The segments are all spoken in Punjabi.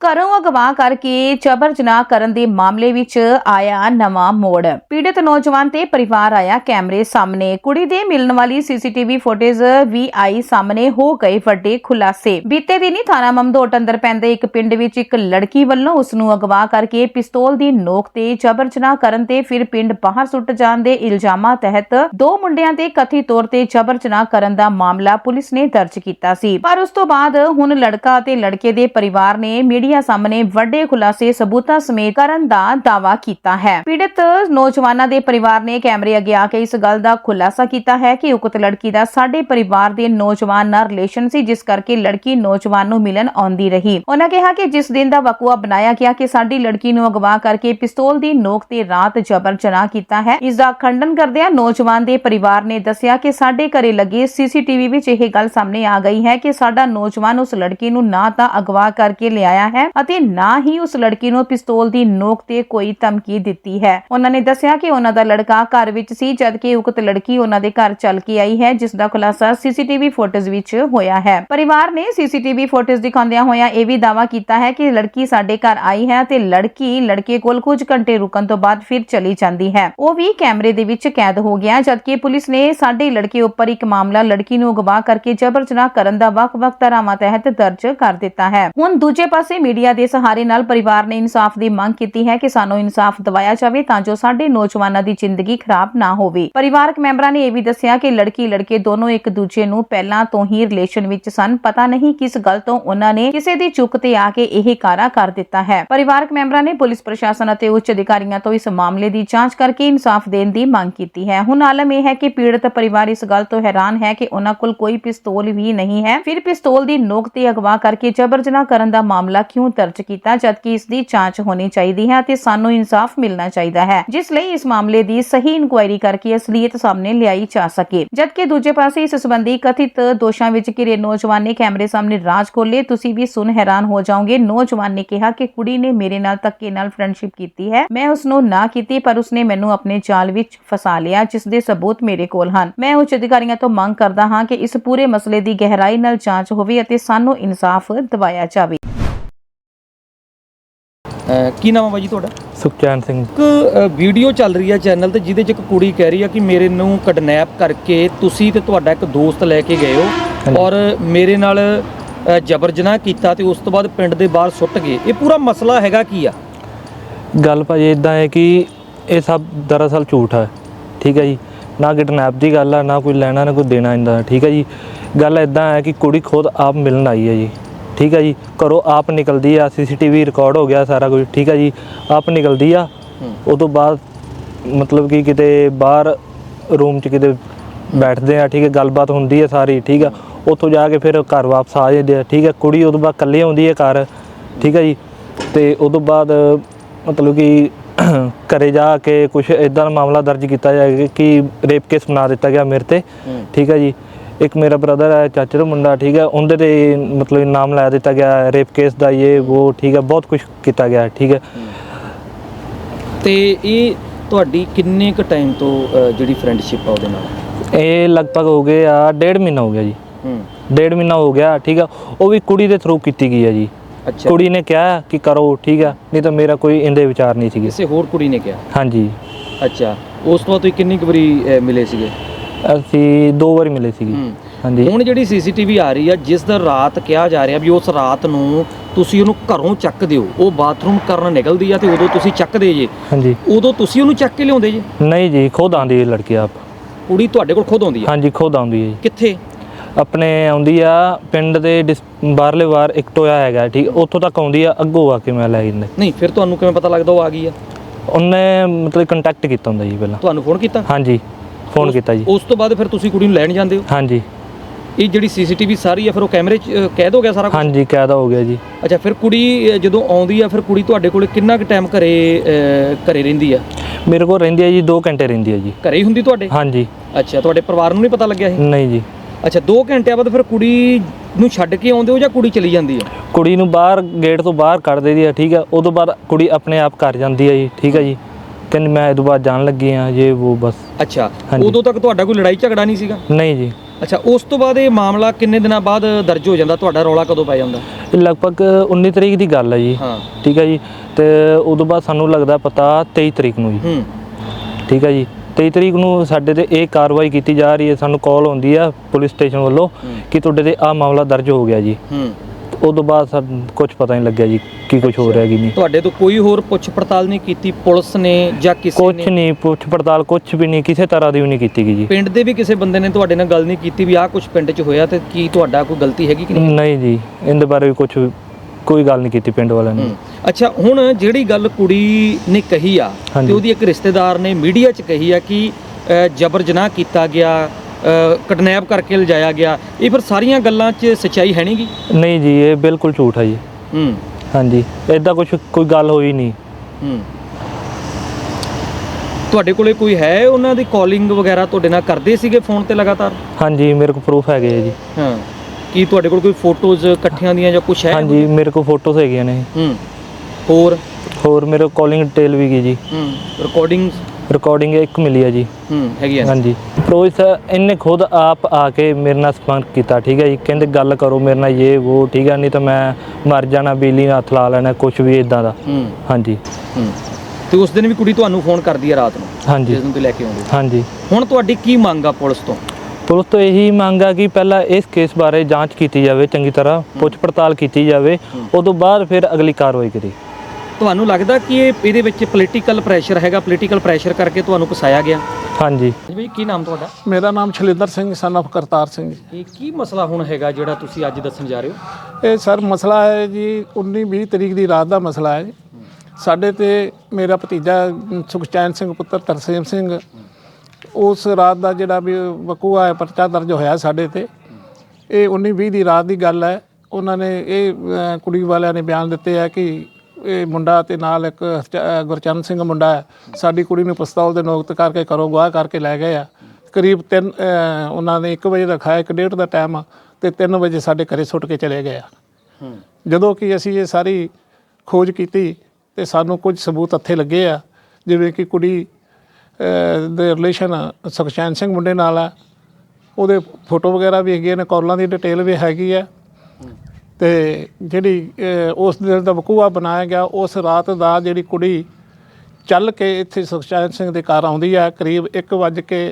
ਘਰੋਂ ਅਗਵਾ ਕਰਕੇ ਜਬਰ ਜਨਾਹ ਕਰਨ ਦੇ ਮਾਮਲੇ ਵਿੱਚ ਆਇਆ ਨਵਾਂ ਮੋੜ। ਪੀੜਤ ਨੌਜਵਾਨ ਤੇ ਪਰਿਵਾਰ ਆਇਆ ਕੈਮਰੇ ਸਾਹਮਣੇ। ਕੁੜੀ ਦੇ ਮਿਲਣ ਵਾਲੀ ਸੀਸੀਟੀਵੀ ਫੁਟੇਜ ਵੀ ਆਈ ਸਾਹਮਣੇ ਹੋ ਗਏ ਵੱਡੇ ਖੁਲਾਸੇ। ਬੀਤੇ ਦਿਨੀ ਥਾਣਾ ਮਮਦੋਟ ਅੰਦਰ ਪੈਂਦੇ ਇੱਕ ਪਿੰਡ ਵਿੱਚ ਇੱਕ ਲੜਕੀ ਵੱਲੋਂ ਉਸ ਨੂੰ ਅਗਵਾ ਕਰਕੇ ਪਿਸਤੌਲ ਦੀ ਨੋਕ ਤੇ ਜਬਰ ਜਨਾਹ ਕਰਨ ਤੇ ਫਿਰ ਪਿੰਡ ਬਾਹਰ ਸੁੱਟ ਜਾਣ ਦੇ ਇਲਜ਼ਾਮਾਂ ਤਹਿਤ ਦੋ ਮੁੰਡਿਆਂ ਤੇ ਕਥਿਤ ਤੌਰ ਤੇ ਜਬਰ ਜਨਾਹ ਕਰਨ ਦਾ ਮਾਮਲਾ ਪੁਲਿਸ ਨੇ ਦਰਜ ਕੀਤਾ ਸੀ। ਪਰ ਉਸ ਤੋਂ ਬਾਅਦ ਹੁਣ ਲੜਕਾ ਅਤੇ ਲੜਕੇ ਦੇ ਪਰਿਵਾਰ ਨੇ ਮੀਡੀਆ ਸਾਹਮਣੇ ਵੱਡੇ ਖੁਲਾਸੇ ਸਬੂਤਾਂ ਸਮੇਤ ਕਰਨ ਦਾ ਦਾਅਵਾ ਕੀਤਾ ਹੈ। ਪੀੜਤ ਨੌਜਵਾਨਾਂ ਦੇ ਪਰਿਵਾਰ ਨੇ ਕੈਮਰੇ ਅੱਗੇ ਆ ਕੇ ਇਸ ਗੱਲ ਦਾ ਖੁਲਾਸਾ ਕੀਤਾ ਹੈ ਕਿ ਉਕਤ ਲੜਕੀ ਦਾ ਸਾਡੇ ਪਰਿਵਾਰ ਦੇ ਨੌਜਵਾਨ ਨਾਲ ਰਿਲੇਸ਼ਨ ਸੀ, ਜਿਸ ਕਰਕੇ ਲੜਕੀ ਨੌਜਵਾਨ ਨੂੰ ਮਿਲਣ ਆਉਂਦੀ ਰਹੀ। ਉਹਨਾਂ ਕਿਹਾ ਕਿ ਜਿਸ ਦਿਨ ਦਾ ਵਕੂਆ ਬਣਾਇਆ ਗਿਆ ਕਿ ਸਾਡੀ ਲੜਕੀ ਨੂੰ ਅਗਵਾ ਕਰਕੇ ਪਿਸਤੌਲ ਦੀ ਨੋਕ ਤੇ ਰਾਤ ਜਬਰ ਜਨਾਹ ਕੀਤਾ ਹੈ। ਇਸ ਦਾ ਖੰਡਨ ਕਰਦਿਆਂ ਨੌਜਵਾਨ ਦੇ ਪਰਿਵਾਰ ਨੇ ਦੱਸਿਆ ਕਿ ਸਾਡੇ ਘਰੇ ਲੱਗੇ ਸੀਸੀਟੀਵੀ ਵਿੱਚ ਇਹ ਗੱਲ ਸਾਹਮਣੇ ਆ ਗਈ ਹੈ ਕਿ ਸਾਡਾ ਨੌਜਵਾਨ ਉਸ ਲੜਕੀ ਨੂੰ ਨਾ ਤਾਂ ਅਗਵਾ ਕਰਕੇ ਲਿਆਇਆ ਹੈ ਅਤੇ ਨਾ ਹੀ ਉਸ ਲੜਕੀ ਨੂੰ ਪਿਸਤੌਲ ਦੀ ਨੋਕ ਤੇ ਕੋਈ ਧਮਕੀ ਦਿੱਤੀ ਹੈ। ਉਹਨਾਂ ਨੇ ਦੱਸਿਆ ਕਿ ਉਹਨਾਂ ਦਾ ਲੜਕਾ ਘਰ ਵਿੱਚ ਸੀ, ਜਦਕਿ ਉਕਤ ਲੜਕੀ ਉਹਨਾਂ ਦੇ ਘਰ ਚੱਲ ਕੇ ਆਈ ਹੈ ਜਿਸ ਦਾ ਖੁਲਾਸਾ ਸੀਸੀਟੀਵੀ ਫੁਟੇਜ ਵਿੱਚ ਹੋਇਆ ਹੈ। ਪਰਿਵਾਰ ਨੇ ਸੀਸੀਟੀਵੀ ਫੁਟੇਜ ਦਿਖਾਉਂਦਿਆਂ ਹੋਇਆਂ ਇਹ ਵੀ ਦਾਅਵਾ ਕੀਤਾ ਹੈ ਕਿ ਲੜਕੀ ਸਾਡੇ ਘਰ ਆਈ ਹੈ ਤੇ ਲੜਕੀ ਲੜਕੇ ਕੋਲ ਕੁਝ ਘੰਟੇ ਰੁਕਣ ਤੋਂ ਬਾਅਦ ਫਿਰ ਚਲੀ ਜਾਂਦੀ ਹੈ। ਉਹ ਵੀ ਕੈਮਰੇ ਦੇ ਵਿੱਚ ਕੈਦ ਹੋ ਗਿਆ, ਜਦਕਿ ਪੁਲਿਸ ਨੇ ਸਾਡੇ ਲੜਕੇ ਉੱਪਰ ਇੱਕ ਮਾਮਲਾ ਲੜਕੀ ਨੂੰ ਅਗਵਾ ਕਰਕੇ ਜਬਰ ਜਨਾਹ ਕਰਨ ਦਾ ਵੱਖ-ਵੱਖ ਧਾਰਾਵਾਂ ਤਹਿਤ ਦਰਜ ਕਰ ਦਿੱਤਾ ਹੈ। ਹੁਣ ਦੂਜੇ ਪਾਸੇ ਮੀਡੀਆ ਦੇ ਸਹਾਰੇ ਨਾਲ ਪਰਿਵਾਰ ਨੇ ਇਨਸਾਫ ਦੀ ਮੰਗ ਕੀਤੀ ਹੈ ਕਿ ਸਾਨੂੰ ਇਨਸਾਫ ਦਿਵਾਇਆ ਜਾਵੇ ਤਾਂ ਜੋ ਸਾਡੇ ਨੌਜਵਾਨਾਂ ਦੀ ਜ਼ਿੰਦਗੀ ਖਰਾਬ ਨਾ ਹੋਵੇ। ਪਰਿਵਾਰਕ ਮੈਂਬਰਾਂ ਨੇ ਇਹ ਵੀ ਦੱਸਿਆ ਕਿ ਲੜਕੀ ਲੜਕੇ ਦੋਨੋਂ ਇੱਕ ਦੂਜੇ ਨੂੰ ਪਹਿਲਾਂ ਤੋਂ ਹੀ ਰਿਲੇਸ਼ਨ ਵਿੱਚ ਸਨ। ਪਤਾ ਨਹੀਂ ਕਿਸ ਗੱਲ ਤੋਂ ਉਹਨਾਂ ਨੇ ਕਿਸੇ ਦੀ ਚੁੱਕ ਤੇ ਆ ਕੇ ਇਹ ਕਾਰਾ ਕਰ ਦਿੱਤਾ ਹੈ। ਪਰਿਵਾਰਕ ਮੈਂਬਰਾਂ ਨੇ ਪੁਲਿਸ ਪ੍ਰਸ਼ਾਸਨ ਅਤੇ ਉੱਚ ਅਧਿਕਾਰੀਆਂ ਤੋਂ ਇਸ ਮਾਮਲੇ ਦੀ ਜਾਂਚ ਕਰਕੇ ਇਨਸਾਫ ਦੇਣ ਦੀ ਮੰਗ ਕੀਤੀ ਹੈ। ਹੁਣ ਆਲਮ ਇਹ ਹੈ ਕਿ ਪੀੜਤ ਪਰਿਵਾਰ ਇਸ ਗੱਲ ਤੋਂ ਹੈਰਾਨ ਹੈ ਕਿ ਉਹਨਾਂ ਕੋਲ ਕੋਈ ਪਿਸਤੌਲ ਵੀ ਨਹੀਂ ਹੈ। ਫਿਰ ਪਿਸਤੌਲ ਦੀ ਨੋਕ ਤੇ ਅਗਵਾ ਕਰਕੇ ਜਬਰ ਜਨਾਹ ਕਰਨ ਦਾ ਮਾਮਲਾ ਕਿਉਂ ਦਰਜ ਕੀਤਾ, ਜਦਕਿ ਇਸ ਦੀ ਜਾਂਚ ਹੋਣੀ ਚਾਹੀਦੀ ਹੈ ਅਤੇ ਸਾਨੂੰ ਇਨਸਾਫ ਮਿਲਣਾ ਚਾਹੀਦਾ ਹੈ, ਜਿਸ ਲਈ ਇਸ ਮਾਮਲੇ ਦੀ ਸਹੀ ਇਨਕੁਆਇਰੀ ਕਰਕੇ ਅਸਲੀਅਤ ਸਾਹਮਣੇ ਲਿਆਈ ਜਾ ਸਕੇ। ਜਦਕਿ ਦੂਜੇ ਪਾਸੇ ਇਸ ਸੰਬੰਧੀ ਕਥਿਤ ਦੋਸ਼ਾਂ ਵਿੱਚ ਘਿਰੇ ਨੌਜਵਾਨ ਨੇ ਕੈਮਰੇ ਸਾਹਮਣੇ ਰਾਜ ਖੋਲੇ ਤੁਸੀਂ ਵੀ ਸੁਣ ਹੈਰਾਨ ਹੋ ਜਾਓਗੇ। ਨੌਜਵਾਨ ਨੇ ਕਿਹਾ ਕਿ ਕੁੜੀ ਨੇ ਮੇਰੇ ਨਾਲ ਧੱਕੇ ਨਾਲ ਫਰੈਂਡਸ਼ਿਪ ਕੀਤੀ ਹੈ। ਮੈਂ ਉਸ ਨੂੰ ਨਾ ਕੀਤੀ, ਪਰ ਉਸਨੇ ਮੈਨੂੰ ਆਪਣੇ ਜਾਲ ਵਿੱਚ ਫਸਾ ਲਿਆ, ਜਿਸ ਦੇ ਸਬੂਤ ਮੇਰੇ ਕੋਲ ਹਨ। ਮੈਂ ਉੱਚ ਅਧਿਕਾਰੀਆਂ ਤੋਂ ਮੰਗ ਕਰਦਾ ਹਾਂ ਕਿ ਇਸ ਪੂਰੇ ਮਸਲੇ ਦੀ ਗਹਿਰਾਈ ਨਾਲ ਜਾਂਚ ਹੋਵੇ ਅਤੇ ਸਾਨੂੰ ਇਨਸਾਫ ਦਿਵਾਇਆ ਜਾਵੇ। ਕੀ ਨਾਮ ਹੈ ਬਾਈ ਜੀ ਤੁਹਾਡਾ? ਸੁਖਚੈਨ ਸਿੰਘ। ਇੱਕ ਵੀਡੀਓ ਚੱਲ ਰਹੀ ਹੈ ਚੈਨਲ ਤੇ ਜਿਹਦੇ 'ਚ ਇੱਕ ਕੁੜੀ ਕਹਿ ਰਹੀ ਹੈ ਕਿ ਮੇਰੇ ਨੂੰ ਕਿਡਨੈਪ ਕਰਕੇ ਤੁਸੀਂ ਤੇ ਤੁਹਾਡਾ ਇੱਕ ਦੋਸਤ ਲੈ ਕੇ ਗਏ ਹੋ। ਔਰ ਮੇਰੇ ਨਾਲ ਜਬਰ ਜਨਾਹ ਕੀਤਾ ਤੇ ਉਸ ਤੋਂ ਬਾਅਦ ਪਿੰਡ ਦੇ ਬਾਹਰ ਸੁੱਟ ਗਏ। ਇਹ ਪੂਰਾ ਮਸਲਾ ਹੈਗਾ ਕੀ ਆ? ਗੱਲ ਭਾਜੀ ਇਦਾਂ ਹੈ ਕਿ ਇਹ ਸਭ ਦਰਅਸਲ ਝੂਠ ਹੈ ਠੀਕ ਹੈ ਜੀ। ਨਾ ਕਿਡਨੈਪ ਦੀ ਗੱਲ ਆ ਨਾ ਕੋਈ ਲੈਣਾ ਨਾ ਕੋਈ ਦੇਣਾ ਇੰਦਾ ਠੀਕ ਹੈ ਜੀ। ਗੱਲ ਇਦਾਂ ਹੈ ਕਿ ਕੁੜੀ ਖੁਦ ਆਪ ਮਿਲਣ ਆਈ ਹੈ ਜੀ। ਠੀਕ ਹੈ ਜੀ? ਘਰੋਂ ਆਪ ਨਿਕਲਦੀ ਆ ਸੀਸੀਟੀਵੀ ਰਿਕਾਰਡ ਹੋ ਗਿਆ ਸਾਰਾ ਕੁਝ ਠੀਕ ਹੈ ਜੀ? ਆਪ ਨਿਕਲਦੀ ਆ। ਉਸ ਤੋਂ ਬਾਅਦ ਮਤਲਬ ਕਿ ਕਿਤੇ ਬਾਹਰ ਰੂਮ 'ਚ ਕਿਤੇ ਬੈਠਦੇ ਆ ਠੀਕ ਹੈ ਗੱਲਬਾਤ ਹੁੰਦੀ ਹੈ ਸਾਰੀ ਠੀਕ ਆ? ਉੱਥੋਂ ਜਾ ਕੇ ਫਿਰ ਘਰ ਵਾਪਸ ਆ ਜਾਂਦੇ ਆ ਠੀਕ ਹੈ ਕੁੜੀ ਉਦੋਂ ਬਾਅਦ ਇਕੱਲੀ ਆਉਂਦੀ ਹੈ ਘਰ ਠੀਕ ਹੈ ਜੀ? ਤੇ ਉਦੋਂ ਬਾਅਦ ਮਤਲਬ ਕਿ ਘਰੇ ਜਾ ਕੇ ਕੁਝ ਇਦਾਂ ਦਾ ਮਾਮਲਾ ਦਰਜ ਕੀਤਾ ਜਾਏਗਾ ਕਿ ਰੇਪ ਕੇਸ ਬਣਾ ਦਿੱਤਾ ਗਿਆ ਮੇਰੇ ਤੇ ਠੀਕ ਹੈ ਜੀ? ਇੱਕ ਮੇਰਾ ਬ੍ਰਦਰ ਹੈ ਚਾਚੇ ਦਾ ਮੁੰਡਾ ਠੀਕ ਹੈ ਉਹਦੇ ਤੇ ਮਤਲਬ ਨਾਮ ਲਾ ਦਿੱਤਾ ਗਿਆ ਰੇਪ ਕੇਸ ਦਾ ਇਹ ਉਹ ਠੀਕ ਹੈ ਬਹੁਤ ਕੁਝ ਕੀਤਾ ਗਿਆ ਠੀਕ ਹੈ। ਤੇ ਇਹ ਤੁਹਾਡੀ ਕਿੰਨੇ ਕੁ ਟਾਈਮ ਤੋਂ ਜਿਹੜੀ ਫਰੈਂਡਸ਼ਿਪ ਆ ਉਹਦੇ ਨਾਲ? ਇਹ ਲਗਭਗ ਹੋ ਗਏ ਆ ਡੇਢ ਮਹੀਨਾ ਹੋ ਗਿਆ ਜੀ। ਹੂੰ। ਡੇਢ ਮਹੀਨਾ ਹੋ ਗਿਆ ਠੀਕ ਆ ਉਹ ਵੀ ਕੁੜੀ ਦੇ ਥਰੂ ਕੀਤੀ ਗਈ ਹੈ ਜੀ। ਅੱਛਾ। ਕੁੜੀ ਨੇ ਕਿਹਾ ਕਿ ਕਰੋ ਠੀਕ ਆ ਨਹੀਂ ਤਾਂ ਮੇਰਾ ਕੋਈ ਇਹਦੇ ਵਿਚਾਰ ਨਹੀਂ ਸੀਗੇ। ਕਿਸੇ ਹੋਰ ਕੁੜੀ ਨੇ ਕਿਹਾ? ਹਾਂਜੀ। ਅੱਛਾ ਉਸ ਤੋਂ ਬਾਅਦ ਤੁਸੀਂ ਕਿੰਨੀ ਕੁ ਵਾਰੀ ਮਿਲੇ ਸੀਗੇ? ਅਸੀਂ ਦੋ ਵਾਰੀ ਮਿਲੇ ਸੀਗੇ। ਹੂੰ। ਹਾਂਜੀ। ਹੁਣ ਜਿਹੜੀ ਸੀਸੀਟੀਵੀ ਆ ਰਹੀ ਆ ਜਿਸ ਦਾ ਰਾਤ ਕਿਹਾ ਜਾ ਰਿਹਾ ਵੀ ਉਸ ਰਾਤ ਨੂੰ ਤੁਸੀਂ ਉਹਨੂੰ ਘਰੋਂ ਚੱਕ ਦਿਓ ਉਹ ਬਾਥਰੂਮ ਕਰਨ ਨਿਕਲਦੀ ਆ ਤੇ ਉਦੋਂ ਤੁਸੀਂ ਚੱਕਦੇ ਜੇ। ਹਾਂਜੀ। ਉਦੋਂ ਤੁਸੀਂ ਉਹਨੂੰ ਚੱਕ ਕੇ ਲਿਆਉਂਦੇ ਜੇ? ਨਹੀਂ ਜੀ ਖੁਦ ਆਉਂਦੀ ਹੈ ਲੜਕੀ ਆਪ। ਕੁੜੀ ਤੁਹਾਡੇ ਕੋਲ ਖੁਦ ਆਉਂਦੀ ਆ? ਹਾਂਜੀ ਖੁਦ ਆਉਂਦੀ ਹੈ ਜੀ। ਕਿੱਥੇ? ਆਪਣੇ ਆਉਂਦੀ ਆ ਪਿੰਡ ਦੇ ਬਾਹਰਲੇ ਵਾਰ ਇੱਕ ਟੋਇਆ ਹੈਗਾ ਠੀਕ ਉੱਥੋਂ ਤੱਕ ਆਉਂਦੀ ਆ ਅੱਗੋਂ ਆ ਕੇ ਮੈਂ ਲੈ ਜਾਂਦੇ। ਨਹੀਂ ਫਿਰ ਤੁਹਾਨੂੰ ਕਿਵੇਂ ਪਤਾ ਲੱਗਦਾ ਉਹ ਆ ਗਈ ਆ? ਉਹਨੇ ਮਤਲਬ ਕੰਟੈਕਟ ਕੀਤਾ ਹੁੰਦਾ ਜੀ ਪਹਿਲਾਂ। ਤੁਹਾਨੂੰ ਫੋਨ ਕੀਤਾ? ਹਾਂਜੀ। ਫੋਨ ਕੀਤਾ ਜੀ। ਉਸ ਤੋਂ ਬਾਅਦ ਫਿਰ ਤੁਸੀਂ ਕੁੜੀ ਨੂੰ ਲੈਣ ਜਾਂਦੇ ਹੋ? ਹਾਂਜੀ। ਇਹ ਜਿਹੜੀ ਸੀਸੀਟੀਵੀ ਸਾਰੀ ਆ ਫਿਰ ਉਹ ਕੈਮਰੇ 'ਚ ਕੈਦ ਹੋ ਗਿਆ ਸਾਰਾ ਕੁਝ ਹਾਂਜੀ ਕਾਇਦਾ ਹੋ ਗਿਆ ਜੀ। ਅੱਛਾ ਫਿਰ ਕੁੜੀ ਜਦੋਂ ਆਉਂਦੀ ਆ ਫਿਰ ਕੁੜੀ ਤੁਹਾਡੇ ਕੋਲ ਕਿੰਨਾ ਕੁ ਟਾਈਮ ਘਰੇ ਘਰੇ ਰਹਿੰਦੀ ਆ? ਮੇਰੇ ਕੋਲ ਰਹਿੰਦੀ ਹੈ ਜੀ 2 ਘੰਟੇ ਰਹਿੰਦੀ ਹੈ ਜੀ। ਘਰੇ ਹੀ ਹੁੰਦੀ ਤੁਹਾਡੇ? ਹਾਂਜੀ। ਅੱਛਾ ਤੁਹਾਡੇ ਪਰਿਵਾਰ ਨੂੰ ਨਹੀਂ ਪਤਾ ਲੱਗਿਆ ਇਹ? ਨਹੀਂ ਜੀ। ਅੱਛਾ 2 ਘੰਟਿਆਂ ਬਾਅਦ ਫਿਰ ਕੁੜੀ ਨੂੰ ਛੱਡ ਕੇ ਆਉਂਦੇ ਹੋ ਜਾਂ ਕੁੜੀ ਚਲੀ ਜਾਂਦੀ ਹੈ ਕੁੜੀ ਨੂੰ ਬਾਹਰ ਗੇਟ ਤੋਂ ਬਾਹਰ ਕੱਢ ਦੇਦੀ ਹੈ ਠੀਕ ਹੈ ਉਦੋਂ ਬਾਅਦ ਕੁੜੀ ਆਪਣੇ ਆਪ ਘਰ ਜਾਂਦੀ ਹੈ ਜੀ ਠੀਕ ਹੈ ਜੀ। ਕਹਿੰਦੀ ਮੈਂ ਇਹ ਤੋਂ ਬਾਅਦ ਜਾਣ ਲੱਗੀ ਆ ਜੇ ਉਹ ਬਸ। ਅੱਛਾ ਹਾਂਜੀ। ਉਦੋਂ ਤੱਕ ਤੁਹਾਡਾ ਕੋਈ ਲੜਾਈ ਝਗੜਾ ਨਹੀਂ ਸੀਗਾ? ਨਹੀਂ ਜੀ। ਅੱਛਾ ਉਸ ਤੋਂ ਬਾਅਦ ਇਹ ਮਾਮਲਾ ਕਿੰਨੇ ਦਿਨਾਂ ਬਾਅਦ ਦਰਜ ਹੋ ਜਾਂਦਾ? ਤੁਹਾਡਾ ਰੌਲਾ ਕਦੋਂ ਪੈ ਜਾਂਦਾ? ਇਹ ਲਗਭਗ 19 ਤਰੀਕ ਦੀ ਗੱਲ ਹੈ ਜੀ। ਹਾਂ। ਠੀਕ ਹੈ ਜੀ। ਤੇ ਉਦੋਂ ਬਾਅਦ ਸਾਨੂੰ ਲੱਗਦਾ ਪਤਾ 23 ਤਰੀਕ ਨੂੰ ਜੀ। ਹੂੰ। ਠੀਕ ਹੈ ਜੀ। 23 ਤਰੀਕ ਨੂੰ ਸਾਡੇ ਤੇ ਇਹ ਕਾਰਵਾਈ ਕੀਤੀ ਜਾ ਰਹੀ ਹੈ। ਸਾਨੂੰ ਕਾਲ ਆਉਂਦੀ ਆ ਪੁਲਿਸ ਸਟੇਸ਼ਨ ਵੱਲੋਂ। ਕਿ ਤੁਹਾਡੇ ਤੇ ਆ ਮਾਮਲਾ ਦਰਜ ਹੋ ਗਿਆ ਜੀ। ਹੂੰ। ਉਦੋਂ ਬਾਅਦ ਸਾਨੂੰ ਕੁਝ ਪਤਾ ਨਹੀਂ ਲੱਗਿਆ ਜੀ ਕੀ ਕੁਝ ਹੋ ਰਿਹਾ ਕੀ ਨਹੀਂ ਤੁਹਾਡੇ ਤੋਂ ਕੋਈ ਹੋਰ ਪੁੱਛ ਪੜਤਾਲ ਨਹੀਂ ਕੀਤੀ ਪੁਲਿਸ ਨੇ ਜਾਂ ਕਿਸੇ ਕੁਝ ਨੇ ਨਹੀਂ ਪੁੱਛ ਪੜਤਾਲ ਕੁਝ ਵੀ ਨਹੀਂ ਕਿਸੇ ਤਰ੍ਹਾਂ ਦੀ ਵੀ ਨਹੀਂ ਕੀਤੀ ਗਈ ਜੀ ਪਿੰਡ ਦੇ ਵੀ ਕਿਸੇ ਬੰਦੇ ਨੇ ਤੁਹਾਡੇ ਨਾਲ ਗੱਲ ਨਹੀਂ ਕੀਤੀ ਵੀ ਆਹ ਕੁਝ ਪਿੰਡ 'ਚ ਹੋਇਆ ਤੇ ਕੀ ਤੁਹਾਡਾ ਕੋਈ ਗਲਤੀ ਹੈਗੀ ਕਿ ਨਹੀਂ ਨਹੀਂ ਜੀ ਇਹਦੇ ਬਾਰੇ ਵੀ ਕੁਝ ਕੋਈ ਗੱਲ ਨਹੀਂ ਕੀਤੀ ਪਿੰਡ ਵਾਲਿਆਂ ਨੇ ਹੂੰ। ਅੱਛਾ ਹੁਣ ਜਿਹੜੀ ਗੱਲ ਕੁੜੀ ਨੇ ਕਹੀ ਆ ਤੇ। ਉਹਦੀ ਇੱਕ ਰਿਸ਼ਤੇਦਾਰ ਨੇ ਮੀਡੀਆ 'ਚ ਕਹੀ ਆ ਕਿ ਅ, ਜਬਰ ਜਨਾਹ ਕੀਤਾ ਗਿਆ ਕਿਡਨੈਪ ਕਰਕੇ ਲਿਜਾਇਆ ਗਿਆ। ਇਹ ਫਿਰ ਸਾਰੀਆਂ ਗੱਲਾਂ 'ਚ ਸੱਚਾਈ ਹੈ ਨਹੀਂਗੀ? ਨਹੀਂ ਜੀ ਇਹ ਬਿਲਕੁਲ ਝੂਠ ਹੈ ਜੀ। ਹੂੰ। ਹਾਂਜੀ ਐਦਾਂ ਕੁਝ ਕੋਈ ਗੱਲ ਹੋਈ ਨਹੀਂ। ਹੂੰ। ਤੁਹਾਡੇ ਕੋਲੇ ਕੋਈ ਹੈ ਉਹਨਾਂ ਦੀ ਕਾਲਿੰਗ ਵਗੈਰਾ ਤੁਹਾਡੇ ਨਾਲ ਕਰਦੇ ਸੀਗੇ ਫੋਨ ਤੇ ਲਗਾਤਾਰ? ਹਾਂਜੀ ਮੇਰੇ ਕੋਲ ਪ੍ਰੂਫ ਹੈਗੇ ਆ ਜੀ। ਹਾਂ। ਕੀ ਤੁਹਾਡੇ ਕੋਲ ਕੋਈ ਫੋਟੋਜ਼ ਇਕੱਠਿਆਂ ਦੀਆਂ ਜਾਂ ਕੁਝ ਹੈ ਹਾਂਜੀ ਮੇਰੇ ਕੋਲ ਫੋਟੋਸ ਹੈਗੀਆਂ ਨੇ। ਹੂੰ। ਹੋਰ? ਹੋਰ ਮੇਰੇ ਕਾਲਿੰਗ ਡਿਟੇਲ ਵੀ ਗਈ ਜੀ। ਹੂੰ। ਰਿਕਾਰਡਿੰਗਸ ਰਿਕਾਰਡਿੰਗ ਇੱਕ ਮਿਲੀ ਹੈ ਜੀ। ਹੂੰ ਹੈਗੀਆਂ ਹਾਂਜੀ। ਪ੍ਰੋਜ ਸਰ ਇਹਨੇ ਖੁਦ ਆਪ ਆ ਕੇ ਮੇਰੇ ਨਾਲ ਸੰਪਰਕ ਕੀਤਾ ਠੀਕ ਹੈ ਜੀ। ਕਹਿੰਦੇ ਗੱਲ ਕਰੋ ਮੇਰੇ ਨਾਲ ਇਹ ਉਹ ਠੀਕ ਹੈ ਨਹੀਂ ਤਾਂ ਮੈਂ ਮਰ ਜਾਣਾ ਬਿਜਲੀ ਨਾਲ ਹੱਥ ਲਾ ਲੈਣਾ ਕੁਝ ਵੀ ਇਦਾਂ ਦਾ। ਹੂੰ। ਹਾਂਜੀ। ਹੂੰ। ਤੇ ਉਸ ਦਿਨ ਵੀ ਕੁੜੀ ਤੁਹਾਨੂੰ ਫੋਨ ਕਰਦੀ ਹੈ ਰਾਤ ਨੂੰ? ਹਾਂਜੀ। ਜਿਸ ਤੁਸੀਂ ਲੈ ਕੇ ਆਉਂਦੇ ਹਾਂਜੀ। ਹੁਣ ਤੁਹਾਡੀ ਕੀ ਮੰਗ ਆ ਪੁਲਿਸ ਤੋਂ? ਪੁਲਿਸ ਤੋਂ ਇਹੀ ਮੰਗ ਆ ਕਿ ਪਹਿਲਾਂ ਇਸ ਕੇਸ ਬਾਰੇ ਜਾਂਚ ਕੀਤੀ ਜਾਵੇ ਚੰਗੀ ਤਰ੍ਹਾਂ ਪੁੱਛ ਪੜਤਾਲ ਕੀਤੀ ਜਾਵੇ। ਉਦੋਂ ਬਾਅਦ ਫਿਰ ਅਗਲੀ ਕਾਰਵਾਈ ਕਰੀ ਤੁਹਾਨੂੰ ਲੱਗਦਾ ਕਿ ਇਹ ਇਹਦੇ ਵਿੱਚ ਪੋਲੀਟੀਕਲ ਪ੍ਰੈਸ਼ਰ ਹੈਗਾ? ਪੋਲੀਟੀਕਲ ਪ੍ਰੈਸ਼ਰ ਕਰਕੇ ਤੁਹਾਨੂੰ ਫਸਾਇਆ ਗਿਆ? ਹਾਂਜੀ। ਜੀ ਕੀ ਨਾਮ ਤੁਹਾਡਾ? ਮੇਰਾ ਨਾਮ ਛਲਿੰਦਰ ਸਿੰਘ ਸਨ of ਕਰਤਾਰ ਸਿੰਘ ਇਹ ਕੀ ਮਸਲਾ ਹੁਣ ਹੈਗਾ ਜਿਹੜਾ ਤੁਸੀਂ ਅੱਜ ਦੱਸਣ ਜਾ ਰਹੇ ਹੋ? ਇਹ ਸਰ ਮਸਲਾ ਹੈ ਜੀ 19 20 ਤਰੀਕ ਦੀ ਰਾਤ ਦਾ ਮਸਲਾ ਹੈ ਸਾਡੇ ਤੇ ਮੇਰਾ ਭਤੀਜਾ ਸੁਖਚੈਨ ਸਿੰਘ ਪੁੱਤਰ ਤਰਸੇਮ ਸਿੰਘ ਉਸ ਰਾਤ ਦਾ ਜਿਹੜਾ ਵੀ ਵਕੂਆ ਹੈ ਪਰਚਾ ਦਰਜ ਹੋਇਆ ਸਾਡੇ ਤੇ। ਇਹ 19 20 ਦੀ ਰਾਤ ਦੀ ਗੱਲ ਹੈ। ਉਹਨਾਂ ਨੇ ਇਹ ਕੁੜੀ ਵਾਲਿਆਂ ਨੇ ਬਿਆਨ ਦਿੱਤੇ ਹੈ ਕਿ ਇਹ ਮੁੰਡਾ ਤੇ ਨਾਲ ਇੱਕ ਹਰਚ- ਗੁਰਚਰਨ ਸਿੰਘ ਮੁੰਡਾ ਹੈ। ਸਾਡੀ ਕੁੜੀ ਨੂੰ ਪਿਸਤੌਲ ਦੇ ਨੋਕ ਤੇ ਕਰਕੇ ਕਰੋ ਗਵਾਹ ਕਰਕੇ ਲੈ ਗਏ ਆ। ਕਰੀਬ 3 ਉਹਨਾਂ ਨੇ 1 ਵਜੇ ਦਾ ਖਾਇਆ 1:30 ਦਾ ਟਾਈਮ ਆ ਤੇ 3 ਵਜੇ ਸਾਡੇ ਘਰੇ ਸੁੱਟ ਕੇ ਚਲੇ ਗਏ ਆ। ਜਦੋਂ ਕਿ ਅਸੀਂ ਇਹ ਸਾਰੀ ਖੋਜ ਕੀਤੀ ਤੇ ਸਾਨੂੰ ਕੁਝ ਸਬੂਤ ਹੱਥੇ ਲੱਗੇ ਆ ਜਿਵੇਂ ਕਿ ਕੁੜੀ ਅਹ, ਦੇ ਰਿਲੇਸ਼ਨ ਸੁਖਚੈਨ ਸਿੰਘ ਮੁੰਡੇ ਨਾਲ ਆ। ਉਹਦੇ ਫੋਟੋ ਵਗੈਰਾ ਵੀ ਹੈਗੀਆਂ ਨੇ ਕਾਲਾਂ ਦੀ ਡਿਟੇਲ ਵੀ ਹੈਗੀ ਆ। ਤੇ ਜਿਹੜੀ ਉਸ ਦਿਨ ਦਾ ਵਕੂਆ ਬਣਾਇਆ ਗਿਆ ਉਸ ਰਾਤ ਦਾ ਜਿਹੜੀ ਕੁੜੀ ਚੱਲ ਕੇ ਇੱਥੇ ਸੁਖਚੈਨ ਸਿੰਘ ਦੇ ਘਰ ਆਉਂਦੀ ਹੈ ਕਰੀਬ 1 ਵਜੇ ਕੇ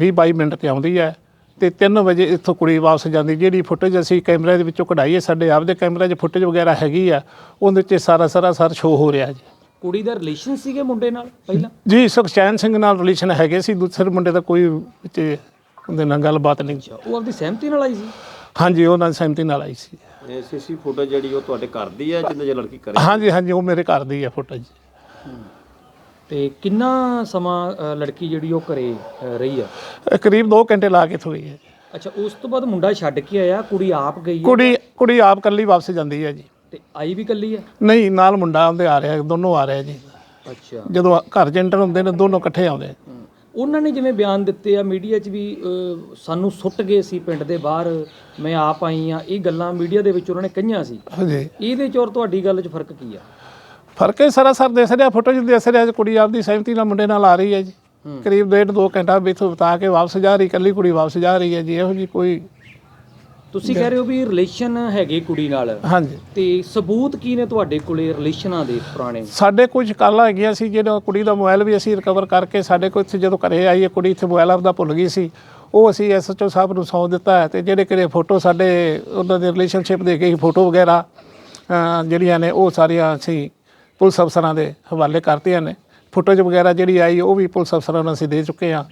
20 22 ਮਿੰਟ ਤੇ ਆਉਂਦੀ ਹੈ ਤੇ 3 ਵਜੇ ਇੱਥੋਂ ਕੁੜੀ ਵਾਪਸ ਜਾਂਦੀ ਜਿਹੜੀ ਫੁਟੇਜ ਅਸੀਂ ਕੈਮਰੇ ਦੇ ਵਿੱਚੋਂ ਕਢਾਈ ਹੈ ਸਾਡੇ ਆਪਦੇ ਕੈਮਰੇ 'ਚ ਫੁਟੇਜ ਵਗੈਰਾ ਹੈਗੀ ਆ ਉਹਦੇ 'ਚ ਸਾਰਾ ਸਾਰਾ ਸਰ ਸ਼ੋਅ ਹੋ ਰਿਹਾ ਜੀ। ਕੁੜੀ ਦਾ ਰਿਲੇਸ਼ਨ ਸੀਗੇ ਮੁੰਡੇ ਨਾਲ ਪਹਿਲਾਂ? ਜੀ ਸੁਖਚੈਨ ਸਿੰਘ ਨਾਲ ਰਿਲੇਸ਼ਨ ਹੈਗੇ ਸੀ ਦੂਸਰੇ ਮੁੰਡੇ ਦਾ ਕੋਈ ਵਿੱਚ ਉਹਦੇ ਨਾਲ ਗੱਲਬਾਤ ਨਹੀਂ। ਉਹ ਆਪਦੀ ਸਹਿਮਤੀ ਨਾਲ ਆਈ ਸੀ? ਹਾਂਜੀ ਉਹਨਾਂ ਦੀ ਸਹਿਮਤੀ ਨਾਲ ਆਈ ਸੀ। ਸੀਸੀ ਫੋਟੋ ਜਿਹੜੀ ਉਹ ਤੁਹਾਡੇ ਘਰ ਦੀ ਹੈ ਜਿੰਦੇ ਜੇ ਲੜਕੀ ਕਰੇ? ਹਾਂਜੀ ਹਾਂਜੀ ਉਹ ਮੇਰੇ ਘਰ ਦੀ ਹੈ ਫੁਟੇਜ। ਤੇ ਕਿੰਨਾ ਸਮਾਂ ਅ, ਲੜਕੀ ਜਿਹੜੀ ਉਹ ਘਰੇ ਅ, ਰਹੀ ਆ? ਕਰੀਬ 2 ਘੰਟੇ ਲਾ ਕੇ ਥੋਈ ਹੈ। ਅੱਛਾ ਉਸ ਤੋਂ ਬਾਅਦ ਮੁੰਡਾ ਛੱਡ ਕੇ ਆਇਆ ਕੁੜੀ ਆਪ ਗਈ ਹੈ? ਕੁੜੀ ਕੁੜੀ ਆਪ ਕੱਲੀ ਵਾਪਸ ਜਾਂਦੀ ਹੈ ਜੀ। ਤੇ ਆਈ ਵੀ ਕੱਲੀ ਹੈ? ਨਹੀਂ ਨਾਲ ਮੁੰਡਾ ਉਹਦੇ ਆ ਰਿਹਾ ਦੋਨੋਂ ਆ ਰਹੇ ਜੀ। ਅੱਛਾ। ਜਦੋਂ ਘਰ 'ਚ ਐਂਟਰ ਹੁੰਦੇ ਨੇ ਦੋਨੋਂ ਇਕੱਠੇ ਆਉਂਦੇ ਉਹਨਾਂ ਨੇ ਜਿਵੇਂ ਬਿਆਨ ਦਿੱਤੇ ਆ ਮੀਡੀਆ 'ਚ ਵੀ ਸਾਨੂੰ ਸੁੱਟ ਗਏ ਸੀ ਪਿੰਡ ਦੇ ਬਾਹਰ ਮੈਂ ਆਪ ਆਈ ਆ ਇਹ ਗੱਲਾਂ ਮੀਡੀਆ ਦੇ ਵਿੱਚ ਉਹਨਾਂ ਨੇ ਕਹੀਆਂ ਸੀ। ਹਾਂਜੀ। ਇਹਦੇ 'ਚ ਔਰ ਤੁਹਾਡੀ ਗੱਲ 'ਚ ਫ਼ਰਕ ਕੀ ਆ? ਫ਼ਰਕ ਹੈ ਸਾਰਾ ਸਰ ਦਿਸ ਰਿਹਾ ਫੋਟੋ 'ਚ ਦਿਸ ਰਿਹਾ ਕੁੜੀ ਆਪਦੀ ਸਹਿਮਤੀ ਨਾਲ ਮੁੰਡੇ ਨਾਲ ਆ ਰਹੀ ਹੈ ਜੀ। ਕਰੀਬ ਡੇਢ ਦੋ ਘੰਟਾ ਇੱਥੋਂ ਬਤਾ ਕੇ ਵਾਪਸ ਜਾ ਰਹੀ ਇਕੱਲੀ ਕੁੜੀ ਵਾਪਸ ਜਾ ਰਹੀ ਹੈ ਜੀ। ਇਹੋ ਜੀ ਕੋਈ ਤੁਸੀਂ ਕਹਿ ਰਹੇ ਹੋ ਵੀ ਰਿਲੇਸ਼ਨ ਹੈਗੇ ਕੁੜੀ ਨਾਲ। ਹਾਂਜੀ। ਤੇ ਸਬੂਤ ਕੀ ਨੇ ਤੁਹਾਡੇ ਕੋਲੇ ਰਿਲੇਸ਼ਨਾਂ ਦੇ ਪੁਰਾਣੇ? ਸਾਡੇ ਕੁਝ ਕਾਲਾਂ ਹੈਗੀਆਂ ਸੀ ਜਿਹੜਾ ਕੁੜੀ ਦਾ ਮੋਬਾਈਲ ਵੀ ਅਸੀਂ ਰਿਕਵਰ ਕਰਕੇ ਸਾਡੇ ਕੋਲ ਇੱਥੇ ਜਦੋਂ ਘਰੇ ਆਈ ਹੈ ਕੁੜੀ ਇੱਥੇ ਮੋਬਾਈਲ ਆਪਦਾ ਭੁੱਲ ਗਈ ਸੀ। ਉਹ ਅਸੀਂ ਐਸਐਚਓ ਸਾਹਿਬ ਨੂੰ ਸੌਂਪ ਦਿੱਤਾ ਹੈ ਤੇ ਜਿਹੜੇ ਕਿਹੜੇ ਫੋਟੋ ਸਾਡੇ ਉਹਨਾਂ ਦੇ ਰਿਲੇਸ਼ਨਸ਼ਿਪ ਦੇ ਗਈ ਫੋਟੋ ਵਗੈਰਾ ਜਿਹੜੀਆਂ ਨੇ ਉਹ ਸਾਰੀਆਂ ਅਸੀਂ ਪੁਲਿਸ ਅਫਸਰਾਂ ਦੇ ਹਵਾਲੇ ਕਰਤੀਆਂ ਨੇ। ਫੋਟੋਜ ਵਗੈਰਾ ਜਿਹੜੀ ਆਈ ਉਹ ਵੀ ਪੁਲਿਸ ਅਫਸਰਾਂ ਨੂੰ ਅਸੀਂ ਦੇ ਚੁੱਕੇ ਹਾਂ।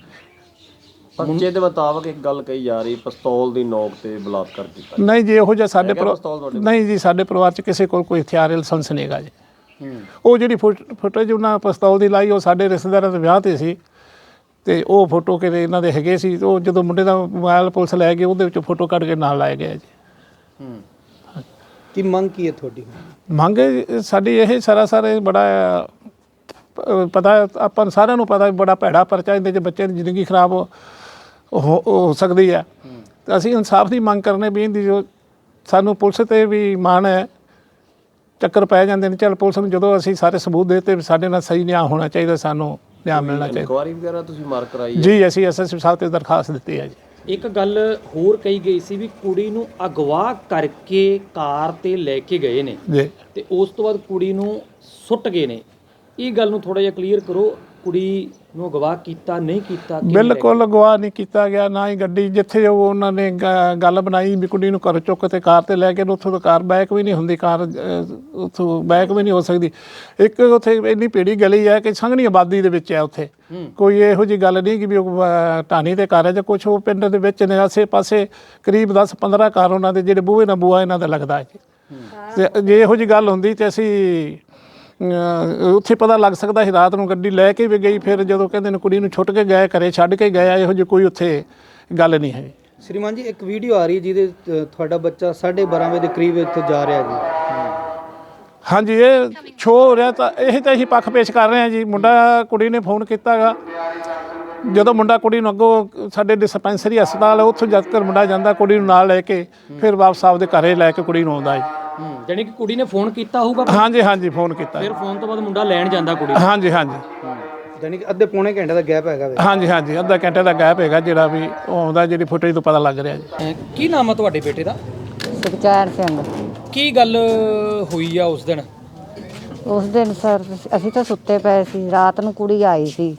ਪਰਚੇ ਦੇ ਮੁਤਾਬਕ ਇੱਕ ਗੱਲ ਕਹੀ ਜਾ ਰਹੀ ਪਿਸਤੌਲ ਦੀ ਨੋਕ ਤੇ ਬਲਾਤਕਾਰ ਕੀਤਾ ਨਹੀਂ ਜੀ ਇਹੋ ਜਿਹਾ ਸਾਡੇ ਹੈਗਾ ਪਰਿਵਾ- ਪਿਸਤੌਲ ਤੁਹਾਡੇ ਨਹੀਂ ਜੀ ਸਾਡੇ ਪਰਿਵਾਰ 'ਚ ਕਿਸੇ ਕੋਲ ਕੋਈ ਹਥਿਆਰ ਲਾਇਸੈਂਸ ਨਹੀਂ ਹੈਗਾ ਜੀ। ਉਹ ਜਿਹੜੀ ਫੋਟੋਜ ਉਹਨਾਂ ਪਿਸਤੌਲ ਦੀ ਲਾਈ ਉਹ ਸਾਡੇ ਰਿਸ਼ਤੇਦਾਰਾਂ ਦੇ ਵਿਆਹ ਤੇ ਸੀ। ਤੇ ਉਹ ਫੋਟੋ ਕਿਤੇ ਇਹਨਾਂ ਦੇ ਹੈਗੇ ਸੀ। ਤੇ ਉਹ ਜਦੋਂ ਮੁੰਡੇ ਦਾ ਮੋਬਾਈਲ ਪੁਲਿਸ ਲੈ ਗਈ ਉਹਦੇ ਵਿੱਚੋਂ ਫੋਟੋ ਕੱਢ ਕੇ ਨਾਲ ਲਾਇਆ ਗਿਆ ਜੀ। ਹੂੰ। ਕੀ ਮੰਗ ਕੀ ਹੈ ਤੁਹਾਡੀ? ਮੰਗ ਇਹ ਸਾਡੀ ਇਹ ਸਾਰਾ ਸਾਰੇ ਬੜਾ ਪ- ਪਤਾ ਆਪਾਂ ਨੂੰ ਸਾਰਿਆਂ ਨੂੰ ਪਤਾ ਵੀ ਬੜਾ ਭੈੜਾ ਪਰਚਾ ਇਹਦੇ 'ਚ ਬੱਚੇ ਦੀ ਜ਼ਿੰਦਗੀ ਖਰਾਬ ਹੋ। ਹੋ- ਹੋ ਸਕਦੀ ਹੈ। ਤੇ ਅਸੀਂ ਇਨਸਾਫ ਦੀ ਮੰਗ ਕਰਨੇ ਵੀ ਇਹਦੀ ਜੋ ਸਾਨੂੰ ਪੁਲਿਸ ਤੇ ਵੀ ਮਾਣ ਹੈ ਚੱਕਰ ਪੈ ਜਾਂਦੇ ਨੇ ਚੱਲ ਪੁਲਿਸ ਨੂੰ ਜਦੋਂ ਅਸੀਂ ਸਾਰੇ ਸਬੂਤ ਦੇਤੇ ਵੀ ਸਾਡੇ ਨਾਲ ਸਹੀ ਨਿਆਂ ਹੋਣਾ ਚਾਹੀਦਾ ਸਾਨੂੰ ਨਿਆਂ ਮਿਲਣਾ ਚਾਹੀਦਾ। ਇਨਕੁਆਰੀ ਵਗੈਰਾ ਤੁਸੀਂ ਮਾਰ ਕਰਾਈ ਹੈ? ਜੀ ਅਸੀਂ ਐਸਐਸਪੀ ਸਾਹਿਬ ਤੇ ਦਰਖਾਸਤ ਦਿੱਤੀ ਹੈ ਜੀ। ਇੱਕ ਗੱਲ ਹੋਰ ਕਹੀ ਗਈ ਸੀ ਵੀ ਕੁੜੀ ਨੂੰ ਅਗਵਾ ਕਰਕੇ ਕਾਰ ਤੇ ਲੈ ਕੇ ਗਏ ਨੇ ਜੀ। ਤੇ ਉਸ ਤੋਂ ਬਾਅਦ ਕੁੜੀ ਨੂੰ ਸੁੱਟ ਗਏ ਨੇ। ਇਹ ਗੱਲ ਨੂੰ ਥੋੜਾ ਜਿਹਾ ਕਲੀਅਰ ਕਰੋ। ਕੁੜੀ ਨੂੰ ਅਗਵਾ ਕੀਤਾ ਨਹੀਂ ਕੀਤਾ ਕਿਵੇਂ ਬਿਲਕੁਲ ਅਗਵਾ ਨਹੀਂ ਕੀਤਾ ਗਿਆ ਨਾ ਹੀ ਗੱਡੀ ਜਿੱਥੇ ਉਹ ਉਹਨਾਂ ਨੇ ਗ- ਗੱਲ ਬਣਾਈ ਵੀ ਕੁੜੀ ਨੂੰ ਘਰ ਚੁੱਕ ਤੇ ਕਾਰ ਤੇ ਲੈ ਕੇ ਉੱਥੋਂ ਤੋਂ ਕਾਰ ਬੈਕ ਵੀ ਨਹੀਂ ਹੁੰਦੀ ਕਾਰ ਅਹ, ਉੱਥੋਂ ਬੈਕ ਵੀ ਨਹੀਂ ਹੋ ਸਕਦੀ। ਇੱਕ ਉੱਥੇ ਇੰਨੀ ਭੀੜੀ ਗਲੀ ਹੈ ਕਿ ਸੰਘਣੀ ਆਬਾਦੀ ਦੇ ਵਿੱਚ ਹੈ ਉੱਥੇ। ਕੋਈ ਇਹੋ ਜੀ ਗੱਲ ਨਹੀਂ ਕਿ ਵੀ ਉਹ ਅਹ, ਢਾਣੀ ਤੇ ਘਰ ਹੈ ਜਾਂ ਕੁਝ ਉਹ ਪਿੰਡ ਦੇ ਵਿੱਚ ਨੇ ਆਸੇ ਪਾਸੇ ਕਰੀਬ 10 15 ਘਰ ਉਹਨਾਂ ਦੇ ਜਿਹੜੇ ਬੂਹੇ ਨਾਲ ਬੂਹਾ ਇਹਨਾਂ ਦਾ ਲੱਗਦਾ ਹੈ। ਜੀ ਤੇ ਜੇ ਇਹੋ ਜੀ ਗੱਲ ਹੁੰਦੀ ਤੇ ਅਸੀਂ ਉੱਥੇ ਪਤਾ ਲੱਗ ਸਕਦਾ ਸੀ ਰਾਤ ਨੂੰ ਗੱਡੀ ਲੈ ਕੇ ਵੀ ਗਈ ਫਿਰ ਜਦੋਂ ਕਹਿੰਦੇ ਨੇ ਕੁੜੀ ਨੂੰ ਛੁੱਟ ਕੇ ਗਏ ਘਰੇ ਛੱਡ ਕੇ ਗਏ ਇਹੋ ਜਿਹੀ ਕੋਈ ਉੱਥੇ ਗੱਲ ਨਹੀਂ ਹੈ। ਸ਼੍ਰੀਮਾਨ ਜੀ ਇੱਕ ਵੀਡੀਓ ਆ ਰਹੀ ਜਿਹਦੇ ਤੁਹਾਡਾ ਬੱਚਾ 12:30 ਵਜੇ ਦੇ ਕਰੀਬ ਇੱਥੋਂ ਜਾ ਰਿਹਾ ਜੀ। ਹਾਂਜੀ ਇਹ ਸ਼ੋ ਹੋ ਰਿਹਾ ਤਾਂ ਇਹ ਤਾਂ ਅਸੀਂ ਪੱਖ ਪੇਸ਼ ਕਰ ਰਹੇ ਹਾਂ ਜੀ। ਮੁੰਡਾ ਕੁੜੀ ਨੇ ਫੋਨ ਕੀਤਾਗਾ। ਜਦੋਂ ਮੁੰਡਾ ਕੁੜੀ ਨੂੰ ਅੱਗੋਂ ਸਾਡੇ ਡਿਸਪੈਂਸਰੀ ਹਸਪਤਾਲ ਉੱਥੋਂ ਜਦ ਤੱਕ ਮੁੰਡਾ ਜਾਂਦਾ ਕੁੜੀ ਨੂੰ ਨਾਲ ਲੈ ਕੇ ਫਿਰ ਵਾਪਸ ਆਪਦੇ ਘਰੇ ਲੈ ਕੇ ਕੁੜੀ ਨੂੰ ਆਉਂਦਾ ਹੂੰ ਜਾਨੀ ਕਿ ਕੁੜੀ ਨੇ ਫੋਨ ਕੀਤਾ ਹੋਊਗਾ ਹਾਂਜੀ ਹਾਂਜੀ ਫੋਨ ਕੀਤਾ। ਫਿਰ ਫੋਨ ਤੋਂ ਬਾਅਦ ਮੁੰਡਾ ਲੈਣ ਜਾਂਦਾ ਕੁੜੀ ਨੂੰ। ਹਾਂਜੀ ਹਾਂਜੀ। ਯਾਨੀ ਕਿ ਅੱਧੇ ਪੌਣੇ ਘੰਟੇ ਦਾ ਗੈਪ ਹੈਗਾ ਵੇ। ਹਾਂਜੀ ਹਾਂਜੀ ਅੱਧਾ ਘੰਟੇ ਦਾ ਗੈਪ ਹੈਗਾ ਜਿਹੜਾ ਵੀ ਉਹ ਆਉਂਦਾ ਜਿਹੜੀ ਫੁਟੇਜ ਤੋਂ ਪਤਾ ਲੱਗ ਰਿਹਾ ਜੀ। ਅਹ ਕੀ ਨਾਮ ਆ ਤੁਹਾਡੇ ਬੇਟੇ ਦਾ? ਸੁਖਚੈਨ ਸਿੰਘ। ਕੀ ਗੱਲ ਹੋਈ ਆ ਉਸ ਦਿਨ? ਉਸ ਦਿਨ ਸਰ ਅਸੀਂ ਤਾਂ ਸੁੱਤੇ ਪਏ ਸੀ ਰਾਤ ਨੂੰ ਕੁੜੀ ਆਈ ਸੀ।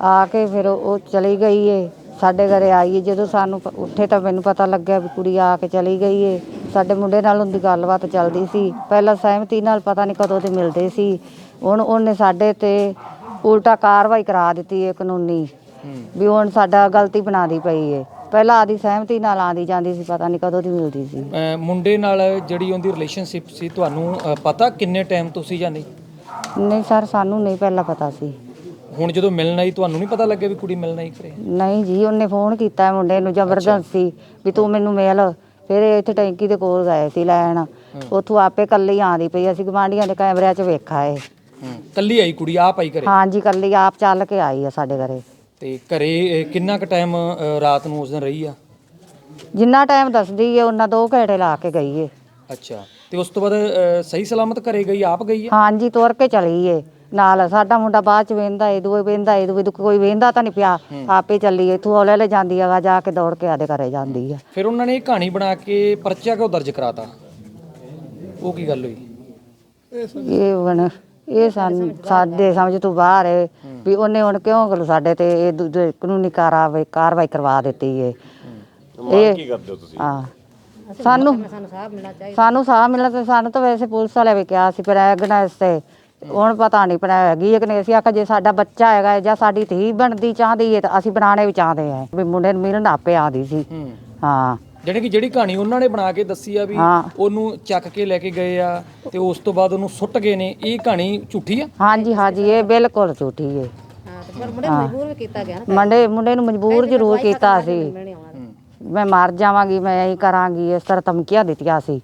ਆ ਕੇ ਫਿਰ ਉਹ ਚਲੀ ਗਈ ਏ ਸਾਡੇ ਘਰੇ ਆਈ ਏ। ਜਦੋਂ ਸਾਨੂੰ ਪ- ਉੱਠੇ ਤਾਂ ਮੈਨੂੰ ਪਤਾ ਲੱਗਿਆ ਵੀ ਕੁੜੀ ਆ ਕੇ ਚਲੀ ਗਈ ਏ। ਸਾਡੇ ਮੁੰਡੇ ਨਾਲ ਉਹਦੀ ਗੱਲਬਾਤ ਚੱਲਦੀ ਸੀ। ਪਹਿਲਾਂ ਸਹਿਮਤੀ ਨਾਲ ਪਤਾ ਨਹੀਂ ਕਦੋਂ ਤੇ ਮਿਲਦੇ ਸੀ। ਹੁਣ ਉਹਨੇ ਸਾਡੇ ਤੇ ਉਲਟਾ ਕਾਰਵਾਈ ਕਰਾ ਦਿੱਤੀ ਏ ਕਾਨੂੰਨੀ। ਵੀ ਹੁਣ ਸਾਡਾ ਗਲਤੀ ਬਣਾਦੀ ਪਈ ਏ। ਪਹਿਲਾਂ ਆਦੀ ਸਹਿਮਤੀ ਨਾਲ ਆਂਦੀ ਜਾਂਦੀ ਸੀ ਪਤਾ ਨਹੀਂ ਕਦੋਂ ਦੀ ਮਿਲਦੀ ਸੀ। ਅਹ ਮੁੰਡੇ ਨਾਲ ਜਿਹੜੀ ਉਹਦੀ ਰਿਲੇਸ਼ਨਸ਼ਿਪ ਸੀ ਤੁਹਾਨੂੰ ਅਹ ਪਤਾ ਕਿੰਨੇ ਟਾਈਮ ਤੋਂ ਸੀ ਜਾਂ ਨਹੀਂ? ਨਹੀਂ ਸਰ ਸਾਨੂੰ ਨਹੀਂ ਪਹਿਲਾਂ ਪਤਾ ਸੀ। ਹੁਣ ਜਦੋਂ ਮਿਲਣ ਆਈ ਤੁਹਾਨੂੰ ਨਹੀਂ ਪਤਾ ਲੱਗਿਆ ਵੀ ਕੁੜੀ ਮਿਲਣ ਆਈ ਘਰੇ ਨਹੀਂ ਜੀ ਉਹਨੇ ਫੋਨ ਕੀਤਾ ਮੁੰਡੇ ਨੂੰ ਜ਼ਬਰਦਸਤੀ ਵੀ ਤੂੰ ਮੈਨੂੰ ਮਿਲ। ਫਿਰ ਇੱਥੇ ਟੈਂਕੀ ਦੇ ਕੋਲ ਗਏ ਸੀ ਲੈਣ। ਉੱਥੋਂ ਆਪੇ ਕੱਲੀ ਆਂਦੀ ਪਈ ਅਸੀਂ ਗਵਾਂਢੀਆਂ ਦੇ ਕੈਮਰਿਆਂ 'ਚ ਵੇਖਾ ਏ ਹੂੰ। ਕੱਲੀ ਆਈ ਕੁੜੀ ਆਪ ਆਈ ਘਰੇ? ਹਾਂਜੀ ਕੱਲੀ ਆਪ ਚੱਲ ਕੇ ਆਈ ਆ ਸਾਡੇ ਘਰੇ। ਤੇ ਘਰੇ ਕਿੰਨਾ ਕੁ ਟਾਈਮ ਰਾਤ ਨੂੰ ਉਸ ਦਿਨ ਰਹੀ ਆ? ਜਿੰਨਾ ਟਾਈਮ ਦੱਸਦੀ ਏ ਉਹਨਾਂ ਦੋ ਘੰਟੇ ਲਾ ਕੇ ਗਈ ਏ। ਅੱਛਾ। ਤੇ ਉਸ ਤੋਂ ਬਾਅਦ ਸਹੀ ਸਲਾਮਤ ਘਰੇ ਗਈ ਆਪ ਗਈ ਆ? ਹਾਂਜੀ ਤੁਰ ਕੇ ਚਲੀ ਏ। ਨਾਲ ਸਾਡਾ ਮੁੰਡਾ ਬਾਅਦ ਚ ਵੇਂਦਾ ਏ ਦੂਏ ਵੇਂਦਾ ਏ ਦੂਏ ਕੋਈ ਵੇਂਦਾ ਤਾਂ ਨਹੀਂ ਪਿਆ। ਆਪੇ ਚੱਲੀ ਏ ਇੱਥੋਂ ਹੌਲੇ ਲੈ ਜਾਂਦੀ ਆ ਜਾ ਕੇ ਦੌੜ ਕੇ ਆਦੇ ਘਰੇ ਜਾਂਦੀ ਆ। ਫਿਰ ਉਹਨਾਂ ਨੇ ਇਹ ਕਹਾਣੀ ਬਣਾ ਕੇ ਪਰਚਾ ਕਿਉਂ ਦਰਜ ਕਰਾਤਾ? ਉਹ ਕੀ ਗੱਲ ਹੋਈ? ਇਹ ਹੁਣ ਇਹ ਸਾਨੂੰ ਸਾਡੇ ਸਮਝ ਤੋਂ ਬਾਹਰ ਹੈ। ਵੀ ਉਹਨੇ ਹੁਣ ਕਿਉਂ ਗੱਲ ਸਾਡੇ ਤੇ ਇਹ ਦੂਜੇ ਕਾਨੂੰਨੀ ਕਾਰਵਾਈ ਕਾਰਵਾਈ ਕਰਵਾ ਦਿੱਤੀ ਹੈ ਇਹ ਕੀ ਕਰਦੇ ਹੋ ਤੁਸੀਂ? ਹਾਂ। ਸਾਨੂੰ ਸਾਨੂੰ ਸਾਹ ਮਿਲਣਾ ਤੇ ਸਾਨੂੰ ਤਾਂ ਵੈਸੇ ਪੁਲਿਸ ਵਾਲੇ ਵੀ ਕਿਹਾ ਸੀ ਪਰ ਐਗਨੈਸ ਤੇ ਹੁਣ ਪਤਾ ਨਹੀਂ ਪਰ ਹੈਗੀ ਹੈ ਕਿ ਨਹੀਂ। ਅਸੀਂ ਆਖਿਆ ਜੇ ਸਾਡਾ ਬੱਚਾ ਹੈਗਾ ਹੈ ਜਾਂ ਸਾਡੀ ਧੀ ਬਣਦੀ ਚਾਹਦੀ ਹੈ ਤਾਂ ਅਸੀਂ ਬਣਾਣੇ ਵੀ ਚਾਹਦੇ ਹਾਂ ਵੀ ਮੁੰਡੇ ਨੂੰ ਮਿਲਣ ਆਪੇ ਆਦੀ ਸੀ। ਹੂੰ। ਹਾਂ। ਜਿਹੜੀ ਕਿ ਜਿਹੜੀ ਕਹਾਣੀ ਉਹਨਾਂ ਨੇ ਬਣਾ ਕੇ ਦੱਸੀ ਆ ਵੀ ਹਾਂ। ਉਹਨੂੰ ਚੱਕ ਕੇ ਲੈ ਕੇ ਗਏ ਆ ਤੇ ਉਸ ਤੋਂ ਬਾਅਦ ਉਹਨੂੰ ਸੁੱਟ ਗਏ ਨੇ। ਇਹ ਕਹਾਣੀ ਝੂਠੀ ਆ? ਹਾਂਜੀ ਹਾਂਜੀ ਇਹ ਬਿਲਕੁਲ ਝੂਠੀ ਹੈ ਪਰ ਮੁੰਡੇ ਨੂੰ ਮਜਬੂਰ ਵੀ ਕੀਤਾ ਗਿਆ ਨਾ ਮੁੰਡੇ ਮੁੰਡੇ ਨੂੰ ਮਜਬੂਰ ਜ਼ਰੂਰ ਕੀਤਾ ਸੀ। ਮਿਲਣੇ ਆਉਣਾ। ਮੈਂ ਮਰ ਜਾਵਾਂਗੀ ਮੈਂ ਇਹੀ ਕਰਾਂਗੀ ਇਸ ਤਰ੍ਹਾਂ ਧਮਕੀਆਂ ਦਿੱਤੀਆਂ ਸੀ।